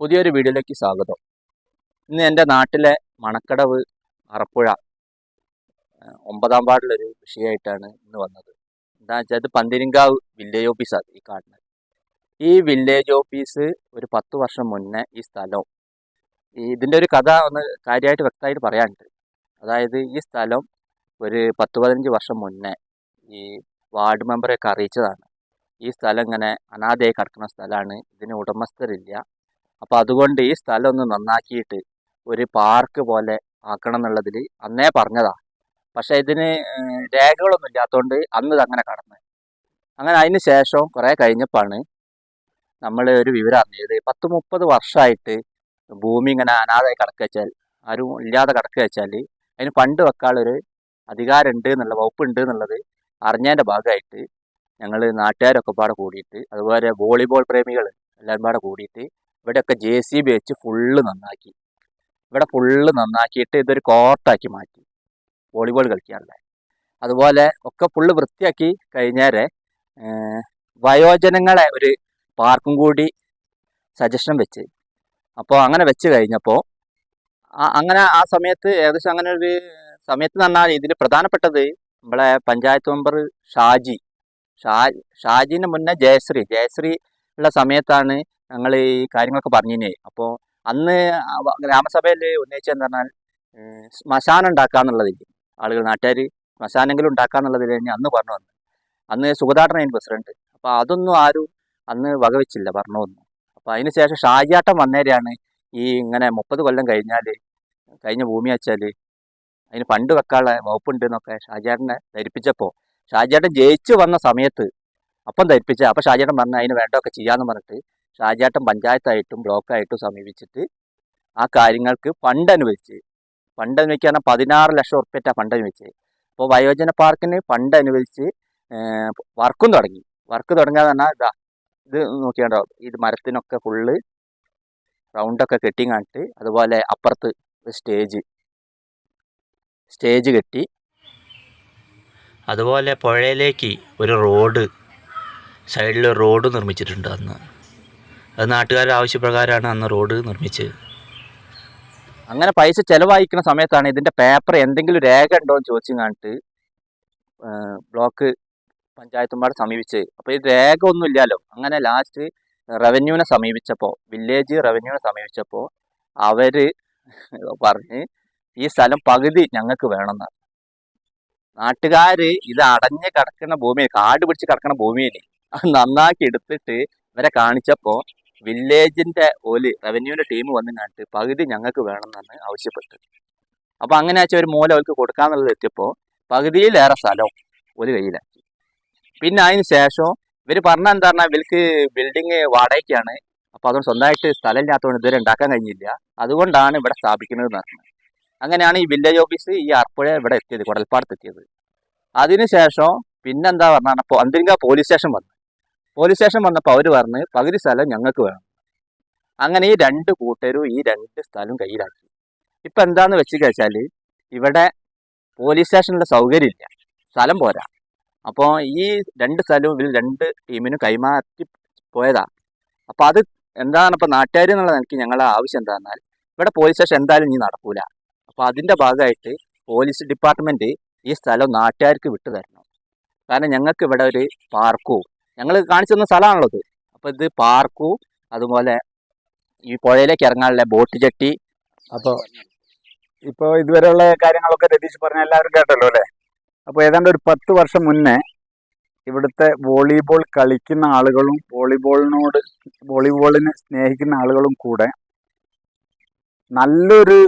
പുതിയൊരു വീഡിയോയിലേക്ക് സ്വാഗതം. ഇന്ന് എന്റെ നാട്ടിലെ മണക്കടവ് അറപ്പുഴ ഒമ്പതാം വാർഡിലൊരു വിഷയമായിട്ടാണ് ഇന്ന് വന്നത്. എന്താ വെച്ചാൽ ഇത് പന്തിരിങ്കാവ് വില്ലേജ് ഓഫീസാണ് ഈ കാണുന്നത് ഈ വില്ലേജ് ഓഫീസ് ഒരു പത്ത് വർഷം മുന്നേ ഈ സ്ഥലം ഇതിന്റെ ഒരു കഥ ഒന്ന് കാര്യമായിട്ട് വ്യക്തമായിട്ട് പറയാനുണ്ട്. അതായത് ഈ സ്ഥലം ഒരു പത്ത് പതിനഞ്ച് വർഷം മുന്നേ ഈ വാർഡ് മെമ്പറെയൊക്കെ അറിയിച്ചതാണ്. ഈ സ്ഥലം ഇങ്ങനെ അനാഥയായി കിടക്കുന്ന സ്ഥലമാണ്. ഇതിന് ഉടമസ്ഥരില്ല. അപ്പോൾ അതുകൊണ്ട് ഈ സ്ഥലം ഒന്ന് നന്നാക്കിയിട്ട് ഒരു പാർക്ക് പോലെ ആക്കണം എന്നുള്ളതിൽ അന്നേ പറഞ്ഞതാ. പക്ഷെ ഇതിന് രേഖകളൊന്നും ഇല്ലാത്തതുകൊണ്ട് അന്ന് ഇതങ്ങനെ കടന്ന്. അങ്ങനെ അതിന് ശേഷം കുറേ കഴിഞ്ഞപ്പോഴാണ് നമ്മൾ ഒരു വിവരം അറിഞ്ഞത്. പത്ത് മുപ്പത് വർഷമായിട്ട് ഭൂമി ഇങ്ങനെ അനാഥമായി കിടക്കുക വെച്ചാൽ ആരും ഇല്ലാതെ കിടക്കുക വെച്ചാൽ അതിന് ഫണ്ട് വെക്കാനുള്ളൊരു അധികാരം ഉണ്ട് എന്നുള്ള വകുപ്പ് ഉണ്ട് എന്നുള്ളത് അറിഞ്ഞതിന്റെ ഭാഗമായിട്ട് ഞങ്ങൾ നാട്ടുകാരൊക്കെ പാടെ കൂടിയിട്ട് അതുപോലെ വോളിബോൾ പ്രേമികൾ എല്ലാവരും പാടെ കൂടിയിട്ട് ഇവിടെയൊക്കെ ജെ സി ബി വെച്ച് ഫുള്ള് നന്നാക്കി. ഇവിടെ ഫുള്ള് നന്നാക്കിയിട്ട് ഇതൊരു കോർട്ടാക്കി മാറ്റി. വോളിബോൾ കളിക്കാനുള്ള അതുപോലെ ഒക്കെ ഫുള്ള് വൃത്തിയാക്കി കഴിഞ്ഞേരെ വയോജനങ്ങളെ ഒരു പാർക്കും കൂടി സജഷൻ വെച്ച്. അപ്പോൾ അങ്ങനെ വെച്ച് കഴിഞ്ഞപ്പോൾ അങ്ങനെ ആ സമയത്ത് ഏകദേശം അങ്ങനെ ഒരു സമയത്ത് എന്ന് ഇതിൽ പ്രധാനപ്പെട്ടത് നമ്മളെ പഞ്ചായത്ത് മെമ്പർ ഷാജി. ഷാ ഷാജിന് മുന്നേ ജയശ്രീ. ജയശ്രീ ഉള്ള സമയത്താണ് ഞങ്ങൾ ഈ കാര്യങ്ങളൊക്കെ പറഞ്ഞിനെ. അപ്പോൾ അന്ന് ഗ്രാമസഭയിൽ ഉന്നയിച്ചതെന്ന് പറഞ്ഞാൽ ശ്മശാനം ശ്മശാനം ഉണ്ടാക്കാന്നുള്ളതിൽ ആളുകൾ നാട്ടുകാർ ശ്മശാനെങ്കിലും ഉണ്ടാക്കാന്നുള്ളതിൽ തന്നെ അന്ന് പറഞ്ഞു വന്നു അന്ന് സുഗതാട്ടനായിരുന്നു പ്രസിഡന്റ്. അപ്പോൾ അതൊന്നും ആരും അന്ന് വകവെച്ചില്ല പറഞ്ഞു വന്നു. അപ്പോൾ അതിന് ശേഷം ഷാജിയാട്ടം വന്നേരെയാണ് ഈ ഇങ്ങനെ മുപ്പത് കൊല്ലം കഴിഞ്ഞാൽ കഴിഞ്ഞ ഭൂമി വെച്ചാൽ അതിന് പണ്ട് വെക്കാനുള്ള വകുപ്പുണ്ട് എന്നൊക്കെ ഷാജിയാട്ടനെ ധരിപ്പിച്ചപ്പോൾ ഷാജിയാട്ടൻ ജയിച്ചു വന്ന സമയത്ത് അപ്പം ധരിപ്പിച്ച അപ്പോൾ ഷാജിയാട്ടൻ പറഞ്ഞ അതിന് വേണ്ടതൊക്കെ ചെയ്യാമെന്ന് പറഞ്ഞിട്ട് ഷാജിയാട്ടൻ പഞ്ചായത്തായിട്ടും ബ്ലോക്കായിട്ടും സമീപിച്ചിട്ട് ആ കാര്യങ്ങൾക്ക് ഫണ്ട് അനുവദിച്ച് ഫണ്ട് അനുവദിക്കാൻ പതിനാറ് ലക്ഷം ഉറുപ്പ്യറ്റ ഫണ്ട് അനുവദിച്ച് അപ്പോൾ വയോജന പാർക്കിന് ഫണ്ട് അനുവദിച്ച് വർക്കും തുടങ്ങി. വർക്ക് തുടങ്ങാന്ന് പറഞ്ഞാൽ ഇതാ ഇത് നോക്കിയാണ്ടോ ഇത് മരത്തിനൊക്കെ ഫുള്ള് റൗണ്ടൊക്കെ കെട്ടി കാണിട്ട് അതുപോലെ അപ്പുറത്ത് സ്റ്റേജ് സ്റ്റേജ് കെട്ടി. അതുപോലെ പുഴയിലേക്ക് ഒരു റോഡ് സൈഡിൽ റോഡ് നിർമ്മിച്ചിട്ടുണ്ട് അന്ന്. അത് നാട്ടുകാരുടെ ആവശ്യപ്രകാരമാണ് അന്ന് റോഡ് നിർമ്മിച്ചത്. അങ്ങനെ പൈസ ചെലവഴിക്കുന്ന സമയത്താണ് ഇതിന്റെ പേപ്പർ എന്തെങ്കിലും രേഖ ഉണ്ടോ എന്ന് ചോദിച്ചു കാണിട്ട് ബ്ലോക്ക് പഞ്ചായത്തുമാരെ സമീപിച്ച്. അപ്പോൾ ഈ രേഖ ഒന്നും ഇല്ലല്ലോ. അങ്ങനെ ലാസ്റ്റ് റവന്യൂവിനെ സമീപിച്ചപ്പോൾ വില്ലേജ് റവന്യൂവിനെ സമീപിച്ചപ്പോൾ അവർ പറഞ്ഞ് ഈ സ്ഥലം പകുതി ഞങ്ങൾക്ക് വേണമെന്ന്. നാട്ടുകാർ ഇത് അടഞ്ഞ് കിടക്കുന്ന ഭൂമി കാട് പിടിച്ച് കിടക്കുന്ന ഭൂമിയിൽ നന്നാക്കി എടുത്തിട്ട് ഇവരെ കാണിച്ചപ്പോൾ വില്ലേജിന്റെ ഓൽ റവന്യൂവിന്റെ ടീം വന്നു കണ്ടിട്ട് പകുതി ഞങ്ങൾക്ക് വേണമെന്നാണ് ആവശ്യപ്പെട്ടത്. അപ്പൊ അങ്ങനെ വെച്ചാൽ ഒരു മൂല അവർക്ക് കൊടുക്കാന്നുള്ളത് എത്തിയപ്പോൾ പകുതിയിലേറെ സ്ഥലം ഒരു കയ്യിലാക്കി പിന്നെ അതിന് ശേഷം ഇവർ പറഞ്ഞ എന്താ പറഞ്ഞാൽ ഇവർക്ക് ബിൽഡിങ് വാടകയ്ക്കാണ്. അപ്പൊ അതുകൊണ്ട് സ്വന്തമായിട്ട് സ്ഥലം ഇല്ലാത്തതുകൊണ്ട് ഇതുവരെ ഉണ്ടാക്കാൻ കഴിഞ്ഞില്ല. അതുകൊണ്ടാണ് ഇവിടെ സ്ഥാപിക്കുന്നത് എന്ന് പറഞ്ഞത്. അങ്ങനെയാണ് ഈ വില്ലേജ് ഓഫീസ് ഈ അർപ്പുഴ ഇവിടെ എത്തിയത് കുടൽപ്പാടത്ത് എത്തിയത്. അതിനുശേഷം പിന്നെന്താ പറഞ്ഞാൽ അന്തിരിങ്ക പോലീസ് സ്റ്റേഷൻ വന്നു. പോലീസ് സ്റ്റേഷൻ വന്നപ്പോൾ അവർ പറഞ്ഞ് പകുതി സ്ഥലം ഞങ്ങൾക്ക് വേണം. അങ്ങനെ ഈ രണ്ട് കൂട്ടരും ഈ രണ്ട് സ്ഥലവും കയ്യിലാക്കി. ഇപ്പം എന്താന്ന് വെച്ച് കഴിച്ചാൽ ഇവിടെ പോലീസ് സ്റ്റേഷനിലെ സൗകര്യമില്ല. സ്ഥലം പോരാ. അപ്പോൾ ഈ രണ്ട് സ്ഥലവും ഇവർ രണ്ട് ടീമിനും കൈമാറ്റി പോയതാ. അപ്പോൾ അത് എന്താണ് ഇപ്പോൾ നാട്ടുകാർ എന്നുള്ള നിലയ്ക്ക് ഞങ്ങളുടെ ആവശ്യം എന്താണെന്നാൽ ഇവിടെ പോലീസ് സ്റ്റേഷൻ എന്തായാലും ഇനി നടക്കൂല. അപ്പോൾ അതിന്റെ ഭാഗമായിട്ട് പോലീസ് ഡിപ്പാർട്ട്മെന്റ് ഈ സ്ഥലം നാട്ടുകാർക്ക് വിട്ടു തരണം കാരണം ഞങ്ങൾക്ക് ഇവിടെ ഒരു പാർക്കും ഞങ്ങൾ കാണിച്ചു തന്ന സ്ഥലമാണുള്ളത് അപ്പോൾ ഇത് പാർക്കു അതുപോലെ ഈ പുഴയിലേക്ക് ഇറങ്ങാനുള്ള ബോട്ട് ജെട്ടി. അപ്പോൾ ഇപ്പോൾ ഇതുവരെയുള്ള കാര്യങ്ങളൊക്കെ രതീഷ് പറഞ്ഞ എല്ലാവരും കേട്ടല്ലോ അല്ലേ? അപ്പോൾ ഏതാണ്ട് ഒരു പത്ത് വർഷം മുന്നേ ഇവിടുത്തെ വോളിബോൾ കളിക്കുന്ന ആളുകളും വോളിബോളിനോട് വോളിബോളിനെ സ്നേഹിക്കുന്ന ആളുകളും കൂടെ നല്ലൊരു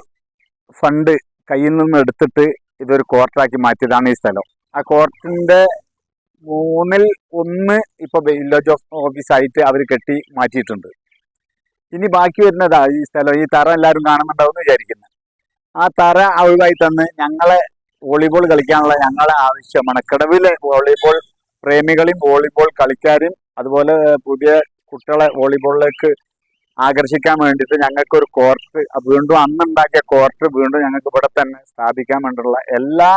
ഫണ്ട് കയ്യിൽ നിന്ന് എടുത്തിട്ട് ഇതൊരു കോർട്ടാക്കി മാറ്റിയതാണ് ഈ സ്ഥലം. ആ കോർട്ടിന്റെ മൂന്നിൽ ഒന്ന് ഇപ്പൊ വില്ലേജ് ഓഫീസായിട്ട് അവർ കെട്ടി മാറ്റിയിട്ടുണ്ട്. ഇനി ബാക്കി വരുന്നതാ ഈ സ്ഥലം ഈ തറ എല്ലാവരും കാണുന്നുണ്ടാവും എന്ന് വിചാരിക്കുന്നു. ആ തറ ഒഴിവായി തന്ന് ഞങ്ങളെ വോളിബോൾ കളിക്കാനുള്ള ഞങ്ങളെ ആവശ്യം മണക്കടവിലെ വോളിബോൾ പ്രേമികളെയും വോളിബോൾ കളിക്കാരും അതുപോലെ പുതിയ കുട്ടികളെ വോളിബോളിലേക്ക് ആകർഷിക്കാൻ വേണ്ടിയിട്ട് ഞങ്ങൾക്ക് ഒരു കോർട്ട് വീണ്ടും അന്നുണ്ടാക്കിയ കോർട്ട് വീണ്ടും ഞങ്ങൾക്ക് ഇവിടെ തന്നെ സ്ഥാപിക്കാൻ വേണ്ടിയുള്ള എല്ലാ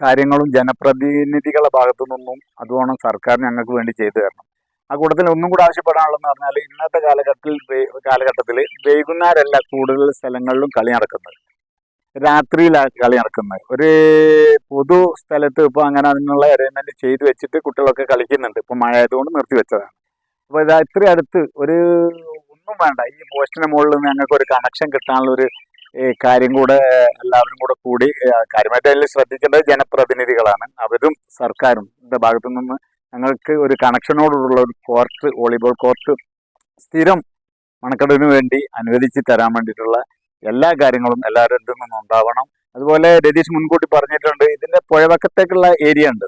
കാര്യങ്ങളും ജനപ്രതിനിധികളുടെ ഭാഗത്തു നിന്നും അതുവേണം സർക്കാർ ഞങ്ങൾക്ക് വേണ്ടി ചെയ്തു തരണം. ആ കൂട്ടത്തിൽ ഒന്നും കൂടെ ആവശ്യപ്പെടാനുള്ളതെന്ന് പറഞ്ഞാൽ ഇന്നത്തെ കാലഘട്ടത്തിൽ കാലഘട്ടത്തിൽ വൈകുന്നേരമല്ല കൂടുതൽ സ്ഥലങ്ങളിലും കളി നടക്കുന്നത്. രാത്രിയിലാണ് കളി നടക്കുന്നത്. ഒരു പൊതു സ്ഥലത്ത് ഇപ്പോൾ അങ്ങനെ അതിനുള്ള അറേഞ്ച്മെന്റ് ചെയ്തു വെച്ചിട്ട് കുട്ടികളൊക്കെ കളിക്കുന്നുണ്ട്. ഇപ്പൊ മഴ ആയതുകൊണ്ട് നിർത്തി വെച്ചതാണ്. അപ്പോൾ ഇത് അടുത്ത് ഒരു ഒന്നും വേണ്ട. ഈ പോസ്റ്റിന് മുകളിൽ നിന്ന് ഞങ്ങൾക്ക് ഒരു കണക്ഷൻ കിട്ടാനുള്ള ഒരു കാര്യം കൂടെ എല്ലാവരും കൂടെ കൂടി കാര്യമായിട്ട് അതിൽ ശ്രദ്ധിക്കേണ്ടത് ജനപ്രതിനിധികളാണ്. അവരും സർക്കാരും ഭാഗത്തു നിന്ന് ഞങ്ങൾക്ക് ഒരു കണക്ഷനോടുള്ള ഒരു കോർട്ട് വോളിബോൾ കോർട്ട് സ്ഥിരം മണക്കടവിന് വേണ്ടി അനുവദിച്ച് തരാൻ വേണ്ടിയിട്ടുള്ള എല്ലാ കാര്യങ്ങളും എല്ലാവരുടെ നിന്നും ഉണ്ടാവണം. അതുപോലെ രതീഷ് മുൻകൂട്ടി പറഞ്ഞിട്ടുണ്ട് ഇതിന്റെ പുഴവക്കത്തേക്കുള്ള ഏരിയ ഉണ്ട്.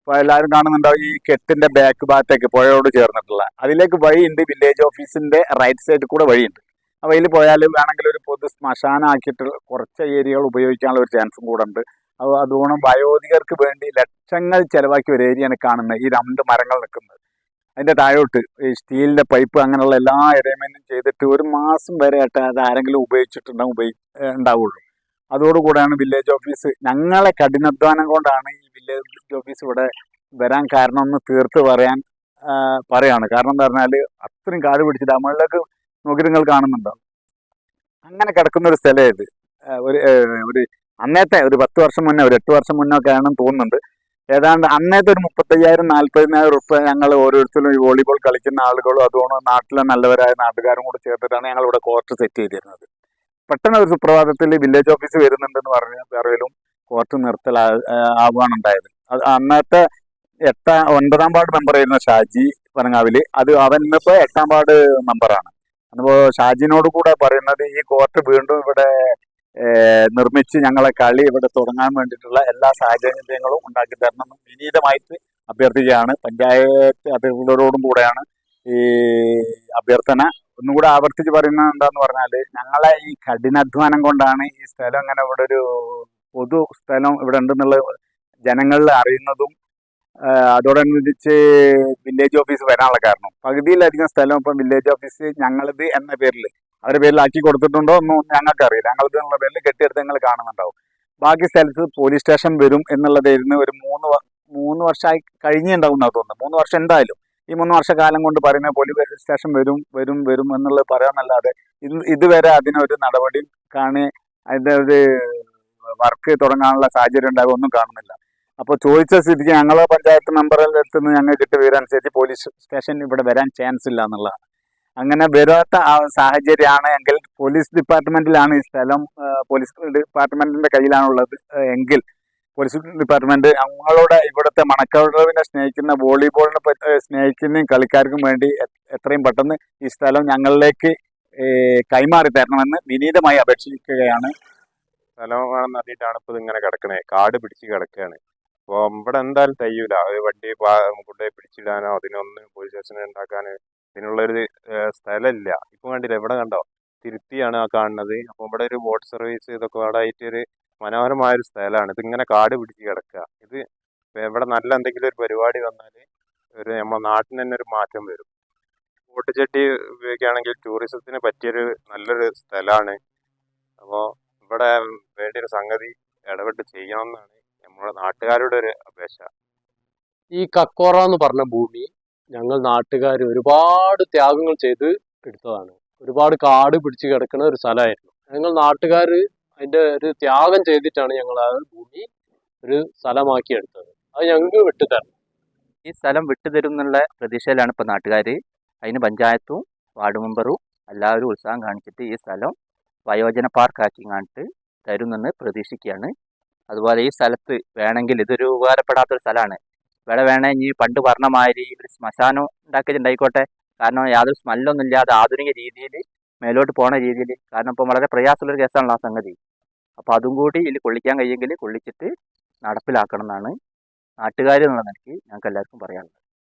അപ്പോൾ എല്ലാവരും കാണുന്നുണ്ടാവും ഈ കെട്ടിന്റെ ബാക്ക് ഭാഗത്തേക്ക് പുഴയോട് ചേർന്നിട്ടുള്ള. അതിലേക്ക് വഴിയുണ്ട് വില്ലേജ് ഓഫീസിന്റെ റൈറ്റ് സൈഡിൽ കൂടെ വഴിയുണ്ട്. ആ വഴിയിൽ പോയാൽ വേണമെങ്കിൽ ഒരു പൊതു ശ്മശാനാക്കിയിട്ട് കുറച്ച് ഏരിയകൾ ഉപയോഗിക്കാനുള്ള ഒരു ചാൻസും കൂടെ ഉണ്ട്. അത് അതുകൊണ്ട് വയോധികർക്ക് വേണ്ടി ലക്ഷങ്ങൾ ചെലവാക്കിയ ഒരു ഏരിയയാണ് കാണുന്നത്. ഈ രണ്ട് മരങ്ങൾ നിൽക്കുന്നത്. അതിന്റെ താഴോട്ട് ഈ സ്റ്റീലിന്റെ പൈപ്പ് അങ്ങനെയുള്ള എല്ലാ ഇടയമെന്നും ചെയ്തിട്ട് ഒരു മാസം വരെ ആയിട്ട് അത് ആരെങ്കിലും ഉപയോഗിച്ചിട്ടുണ്ടെങ്കിൽ ഉപയോഗി ഉണ്ടാവുള്ളൂ. അതോടുകൂടെയാണ് വില്ലേജ് ഓഫീസ് ഞങ്ങളെ കഠിനാധ്വാനം കൊണ്ടാണ് ഈ വില്ലേജ് ഓഫീസ് ഇവിടെ വരാൻ കാരണം ഒന്ന് തീർത്ത് പറയാൻ പറയാണ്. കാരണം എന്താ പറഞ്ഞാൽ അത്രയും കാട് പിടിച്ചിട്ട് നമ്മളിലേക്ക് നോക്കി നിങ്ങൾ കാണുന്നുണ്ടാവും അങ്ങനെ കിടക്കുന്ന ഒരു സ്ഥലം ഇത്. ഒരു ഒരു അന്നത്തെ ഒരു പത്ത് വർഷം മുന്നേ ഒരു എട്ട് വർഷം മുന്നേ ഒക്കെ ആണെന്ന് തോന്നുന്നുണ്ട്. ഏതാണ്ട് അന്നത്തെ ഒരു മുപ്പത്തയ്യായിരം നാല്പതിനായിരം റുപ്യ ഞങ്ങൾ ഓരോരുത്തരും ഈ വോളിബോൾ കളിക്കുന്ന ആളുകളും അതുകൊണ്ട് നാട്ടിലെ നല്ലവരായ നാട്ടുകാരും കൂടെ ചേർത്തിട്ടാണ് ഞങ്ങൾ ഇവിടെ കോർട്ട് സെറ്റ് ചെയ്തിരുന്നത്. പെട്ടെന്ന് ഒരു സുപ്രഭാതത്തിൽ വില്ലേജ് ഓഫീസ് വരുന്നുണ്ടെന്ന് പറഞ്ഞ പറയലും കോർട്ട് നിർത്തൽ ആവുകയാണ് ഉണ്ടായത്. അന്നത്തെ എട്ടാം ഒൻപതാം വാർഡ് മെമ്പർ ആയിരുന്ന ഷാജി പനങ്ങാവിൽ അത് അവൻ ഇന്നിപ്പോ എട്ടാം വാർഡ് മെമ്പറാണ് അപ്പോ ഷാജിനോട് കൂടെ പറയുന്നത് ഈ കോർട്ട് വീണ്ടും ഇവിടെ നിർമ്മിച്ച് ഞങ്ങളെ കളി ഇവിടെ തുടങ്ങാൻ വേണ്ടിയിട്ടുള്ള എല്ലാ സാഹചര്യങ്ങളും ഉണ്ടാക്കി തരണം വിനീതമായിട്ട് അഭ്യർത്ഥിക്കുകയാണ്. പഞ്ചായത്ത് അധികൃതരോടും കൂടെയാണ് ഈ അഭ്യർത്ഥന. ഒന്നും കൂടെ ആവർത്തിച്ച് പറയുന്നത് എന്താന്ന് പറഞ്ഞാൽ ഞങ്ങളെ ഈ കഠിനാധ്വാനം കൊണ്ടാണ് ഈ സ്ഥലം അങ്ങനെ ഇവിടെ ഒരു പൊതു സ്ഥലം ഇവിടെ ഉണ്ടെന്നുള്ള ജനങ്ങളിൽ അറിയുന്നതും അതോടനുബന്ധിച്ച് വില്ലേജ് ഓഫീസ് വരാനുള്ള കാരണം. പകുതിയിലധികം സ്ഥലം ഇപ്പം വില്ലേജ് ഓഫീസ് ഞങ്ങളിത് എന്ന പേരിൽ അവരുടെ പേരിൽ ആക്കി കൊടുത്തിട്ടുണ്ടോ ഒന്നും ഞങ്ങൾക്ക് അറിയില്ല ഞങ്ങളിത് എന്നുള്ള പേരിൽ കെട്ടിയെടുത്ത് നിങ്ങൾ കാണുന്നുണ്ടാവും. ബാക്കി സ്ഥലത്ത് പോലീസ് സ്റ്റേഷൻ വരും എന്നുള്ളതായിരുന്നു ഒരു മൂന്ന് മൂന്ന് വർഷമായി കഴിഞ്ഞുണ്ടാവും എന്നാണ് തോന്നുന്നത്. മൂന്ന് വർഷം എന്തായാലും. ഈ മൂന്ന് വർഷക്കാലം കൊണ്ട് പറയുന്ന പോലീസ് സ്റ്റേഷൻ വരും വരും വരും എന്നുള്ളത് പറയാമെന്നല്ലാതെ ഇത് ഇതുവരെ അതിനൊരു നടപടി കാണി അതിന്റെ ഒരു വർക്ക് തുടങ്ങാനുള്ള സാഹചര്യം ഉണ്ടാകുമെന്നും കാണുന്നില്ല. അപ്പോൾ ചോദിച്ച സ്ഥിതിക്ക് ഞങ്ങളെ പഞ്ചായത്ത് മെമ്പറിൽ അടുത്ത് ഞങ്ങൾ കിട്ടിയ വിവരമനുസരിച്ച് പോലീസ് സ്റ്റേഷൻ ഇവിടെ വരാൻ ചാൻസ് ഇല്ല എന്നുള്ളതാണ്. അങ്ങനെ വരാത്ത സാഹചര്യമാണ് എങ്കിൽ പോലീസ് ഡിപ്പാർട്ട്മെന്റിലാണ് ഈ സ്ഥലം പോലീസ് ഡിപ്പാർട്ട്മെന്റിന്റെ കയ്യിലാണുള്ളത് എങ്കിൽ പോലീസ് ഡിപ്പാർട്ട്മെന്റ് ഞങ്ങളുടെ ഇവിടുത്തെ മണക്കടവിനെ സ്നേഹിക്കുന്ന വോളിബോളിനെ സ്നേഹിക്കുന്ന കളിക്കാർക്കും വേണ്ടി എത്രയും പെട്ടെന്ന് ഈ സ്ഥലം ഞങ്ങളിലേക്ക് കൈമാറി തരണമെന്ന് വിനീതമായി അപേക്ഷിക്കുകയാണ്. സ്ഥലമാണെന്ന് അറിയിട്ടാണ് ഇപ്പൊ ഇങ്ങനെ കിടക്കണേ. കാട് പിടിച്ച് കിടക്കുകയാണ്. അപ്പോൾ ഇവിടെ എന്തായാലും തയ്യൂല. വണ്ടി കൊണ്ടുപോയി പിടിച്ചിടാനോ അതിനൊന്നും പോലീസ് സ്റ്റേഷൻ ഉണ്ടാക്കാനോ ഇതിനുള്ളൊരു സ്ഥലമില്ല ഇപ്പൊ കണ്ടില്ല ഇവിടെ കണ്ടോ? തിരുത്തിയാണ് ആ കാണുന്നത്. അപ്പോൾ ഇവിടെ ഒരു ബോട്ട് സർവീസ് ഇതൊക്കെ അവിടെ ആയിട്ട് ഒരു മനോഹരമായ ഒരു സ്ഥലമാണ്. ഇതിങ്ങനെ കാട് പിടിച്ച് കിടക്കുക ഇത് ഇവിടെ നല്ല എന്തെങ്കിലും ഒരു പരിപാടി വന്നാൽ ഒരു നമ്മുടെ നാട്ടിന് തന്നെ ഒരു മാറ്റം വരും. ബോട്ട് ചെട്ടി ഉപയോഗിക്കുകയാണെങ്കിൽ ടൂറിസത്തിന് പറ്റിയൊരു നല്ലൊരു സ്ഥലമാണ് അപ്പോൾ ഇവിടെ വേണ്ടിയൊരു സംഗതി ഇടപെട്ട് ചെയ്യണം എന്നാണ് നമ്മുടെ നാട്ടുകാരുടെ ഒരു അപേക്ഷ. ഈ കക്കോറ എന്ന് പറഞ്ഞ ഭൂമി ഞങ്ങൾ നാട്ടുകാർ ഒരുപാട് ത്യാഗങ്ങൾ ചെയ്ത് എടുത്തതാണ്. ഒരുപാട് കാട് പിടിച്ച് കിടക്കുന്ന ഒരു സ്ഥലമായിരുന്നു. ഞങ്ങൾ നാട്ടുകാർ അതിന്റെ ഒരു ത്യാഗം ചെയ്തിട്ടാണ് ഞങ്ങൾ ആ ഭൂമി ഒരു സ്ഥലമാക്കി എടുത്തത്. അത് ഞങ്ങൾക്ക് വിട്ടുതരണം ഈ സ്ഥലം വിട്ടുതരും എന്നുള്ള പ്രതീക്ഷയിലാണ് ഇപ്പോൾ നാട്ടുകാർ അതിന് പഞ്ചായത്തും വാർഡ് മെമ്പറും എല്ലാവരും ഉത്സാഹം കാണിച്ചിട്ട് ഈ സ്ഥലം വയോജന പാർക്കാക്കി കാണിട്ട് തരുമെന്ന് പ്രതീക്ഷിക്കുകയാണ്. അതുപോലെ ഈ സ്ഥലത്ത് വേണമെങ്കിൽ ഇതൊരു ഉപകാരപ്പെടാത്തൊരു സ്ഥലമാണ്. ഇവിടെ വേണേ ഈ പണ്ട് മാതിരി ഒരു ശ്മശാനം ഉണ്ടാക്കിയിട്ടുണ്ടായിക്കോട്ടെ. കാരണം യാതൊരു സ്മെല്ലൊന്നും ഇല്ലാതെ ആധുനിക രീതിയിൽ മേലോട്ട് പോണ രീതിയിൽ. കാരണം ഇപ്പം വളരെ പ്രയാസമുള്ളൊരു കേസാണല്ലോ ആ സംഗതി. അപ്പോൾ അതും കൂടി ഇതിൽ കൊള്ളിക്കാൻ കഴിയുമെങ്കിൽ കൊള്ളിച്ചിട്ട് നടപ്പിലാക്കണം എന്നാണ് നാട്ടുകാർ എന്നുള്ള നിലയ്ക്ക് ഞങ്ങൾക്ക് എല്ലാവർക്കും പറയാനുള്ളത്.